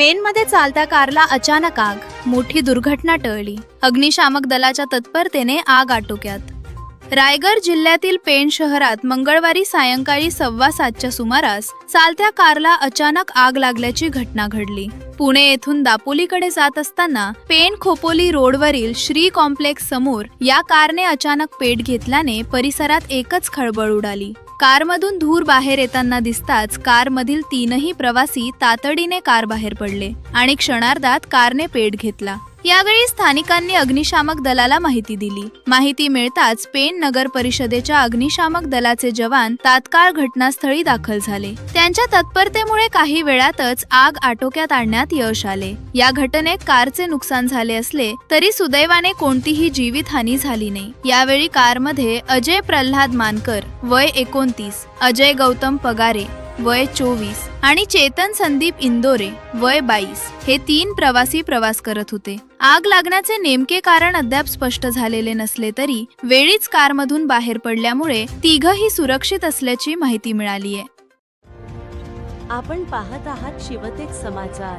पेनमध्ये चालत्या कारला अचानक आग. मोठी दुर्घटना टळली. अग्निशामक दलाच्या तत्परतेने आग आटोक्यात. रायगड जिल्ह्यातील पेण शहरात मंगळवारी सायंकाळी सव्वा सातच्या सुमारास चालत्या कारला अचानक आग लागल्याची घटना घडली. पुणे येथून दापोलीकडे जात असताना पेण खोपोली रोडवरील श्री कॉम्प्लेक्स समोर या कारने अचानक पेट घेतल्याने परिसरात एकच खळबळ उडाली. कारमधून धूर बाहेर येताना दिसताच कारमधील तीनही प्रवासी तातडीने कार बाहेर पडले आणि क्षणार्धात कारने पेट घेतला. यावेळी स्थानिकांनी अग्निशामक दलाला माहिती दिली. माहिती मिळताच पेण नगर परिषदेच्या अग्निशामक दलाचे जवान तात्काळ घटनास्थळी दाखल झाले. त्यांच्या तत्परतेमुळे काही वेळातच आग आटोक्यात आणण्यात यश आले. या घटनेत कारचे नुकसान झाले असले तरी सुदैवाने कोणतीही जीवितहानी झाली नाही. यावेळी कारमध्ये अजय प्रल्हाद मानकर वय एकोणतीस अजय गौतम पगारे वय चोवीस आणि चेतन संदीप इंदोरे वय बाईस हे तीन प्रवासी प्रवास करत होते. आग लागण्याचे नेमके कारण अद्याप स्पष्ट झालेले नसले तरी वेळीच कारमधून बाहेर पडल्यामुळे तिघही सुरक्षित असल्याची माहिती मिळाली आहे आपण पाहत आहात शिवतेक समाचार.